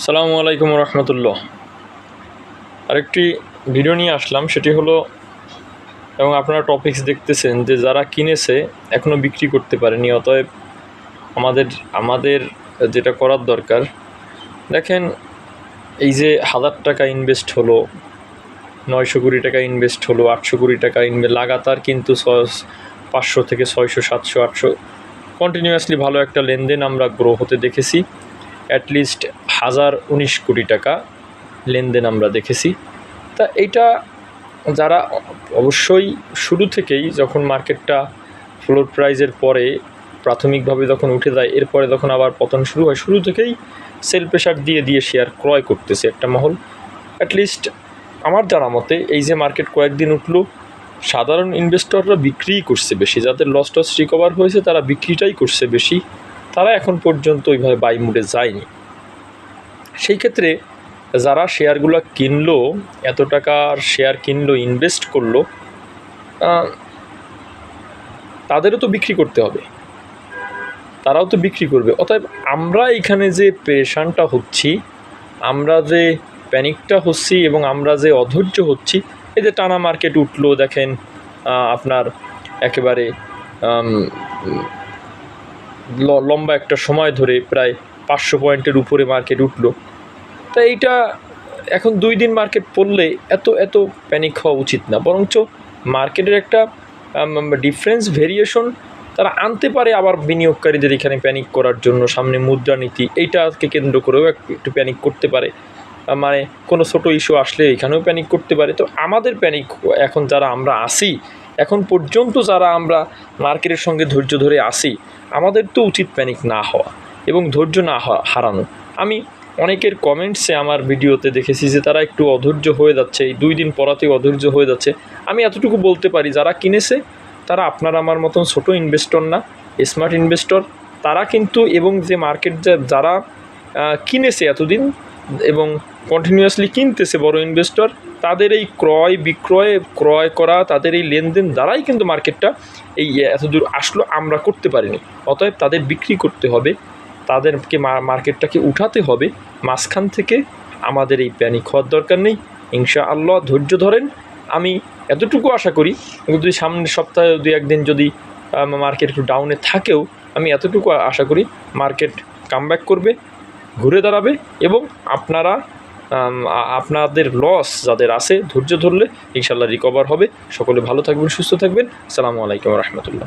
সালামু আলাইকুম রহমতুল্লাহ। আরেকটি ভিডিও নিয়ে আসলাম, সেটি হলো এবং আপনারা টপিকস দেখতেছেন যে যারা কিনেছে এখনও বিক্রি করতে পারেনি, অতএব আমাদের আমাদের যেটা করার দরকার। দেখেন, এই যে হাজার টাকা ইনভেস্ট হলো, নয়শো কুড়ি টাকা ইনভেস্ট হলো, আটশো কুড়ি টাকা ইনভে লাগাতার কিন্তু পাঁচশো থেকে ছয়শো, সাতশো, আটশো কন্টিনিউয়াসলি ভালো একটা লেনদেন আমরা গ্রো হতে দেখেছি। অ্যাটলিস্ট হাজার উনিশ কোটি টাকা লেনদেন আমরা দেখেছি। তা এইটা যারা অবশ্যই শুরু থেকেই যখন মার্কেটটা ফ্লোর প্রাইজের পরে প্রাথমিকভাবে যখন উঠে যায়, এরপরে যখন আবার পতন শুরু হয়, শুরু থেকেই সেল প্রেশার দিয়ে দিয়ে শেয়ার ক্রয় করতেছে একটা মহল। অ্যাটলিস্ট আমার জানা মতে এই যে মার্কেট কয়েকদিন উঠল, সাধারণ ইনভেস্টররা বিক্রিই করছে বেশি। যাদের লস টস রিকভার হয়েছে, তারা বিক্রিটাই করছে বেশি। তারা এখন পর্যন্ত ওইভাবে বাই মুডে যায়নি। সেই ক্ষেত্রে যারা শেয়ারগুলো কিনলো, এত টাকার শেয়ার কিনলো ইনভেস্ট করল তাদেরও তো বিক্রি করতে হবে। তারাও তো বিক্রি করবে। অতএব আমরা এখানে যে পেরেশানটা হচ্ছি, আমরা যে প্যানিকটা হচ্ছি এবং আমরা যে অধৈর্য হচ্ছি, এই যে টানা মার্কেট উঠল, দেখেন আপনার একেবারে লম্বা একটা সময় ধরে প্রায় পাঁচশো পয়েন্টের উপরে মার্কেট উঠল। তা এইটা এখন দুই দিন মার্কেট পড়লে এত এত প্যানিক হওয়া উচিত না। বরঞ্চ মার্কেটের একটা ডিফারেন্স ভেরিয়েশন তারা আনতে পারে আবার বিনিয়োগকারীদের এখানে প্যানিক করার জন্য সামনে মুদ্রানীতি এইটাকে কেন্দ্র করেও একটু প্যানিক করতে পারে। মানে কোনো ছোটো ইস্যু আসলে এখানেও প্যানিক করতে পারে। তো আমাদের প্যানিক এখন যারা আমরা আসি এখন পর্যন্ত যারা আমরা মার্কেটের সঙ্গে ধৈর্য ধরে আসি, আমাদের তো উচিত প্যানিক না হওয়া এবং ধৈর্য না হা- হারানো। আমি অনেকের কমেন্টসে আমার ভিডিওতে দেখেছি যে তারা একটু অধৈর্য হয়ে যাচ্ছে, এই দুই দিন পরাতেই অধৈর্য হয়ে যাচ্ছে। আমি এতটুকু বলতে পারি, যারা কিনেছে, তারা আপনার আমার মতন ছোট ইনভেস্টর না স্মার্ট ইনভেস্টর তারা কিন্তু এবং যে মার্কেট যারা কিনেছে এতদিন এবং কন্টিনিউয়াসলি কিনতেছে বড় ইনভেস্টর তাদের এই ক্রয় বিক্রয়, ক্রয় করা, তাদের এই লেনদেন দ্বারাই কিন্তু মার্কেটটা এই এতদূর আসলো, আমরা করতে পারিনি। অতএব তাদের বিক্রি করতে হবে, তাদেরকে মার্কেটটাকে উঠাতে হবে, মাঝখান থেকে আমাদের এই প্যানিক হওয়ার দরকার নেই। ইনশা আল্লাহ ধৈর্য ধরেন, আমি এতটুকু আশা করি, যদি সামনের সপ্তাহে দু একদিন যদি মার্কেট একটু ডাউনে থাকেও, আমি এতটুকু আশা করি মার্কেট কামব্যাক করবে। ঘুরে দাঁড়াবে এবং আপনারা আপনাদের লস যাদের আছে, ধৈর্য ধরলে ইনশাল্লাহ রিকভার হবে। সকলে ভালো থাকবেন, সুস্থ থাকবেন। সালামু আলাইকুম রহমতুল্লাহ।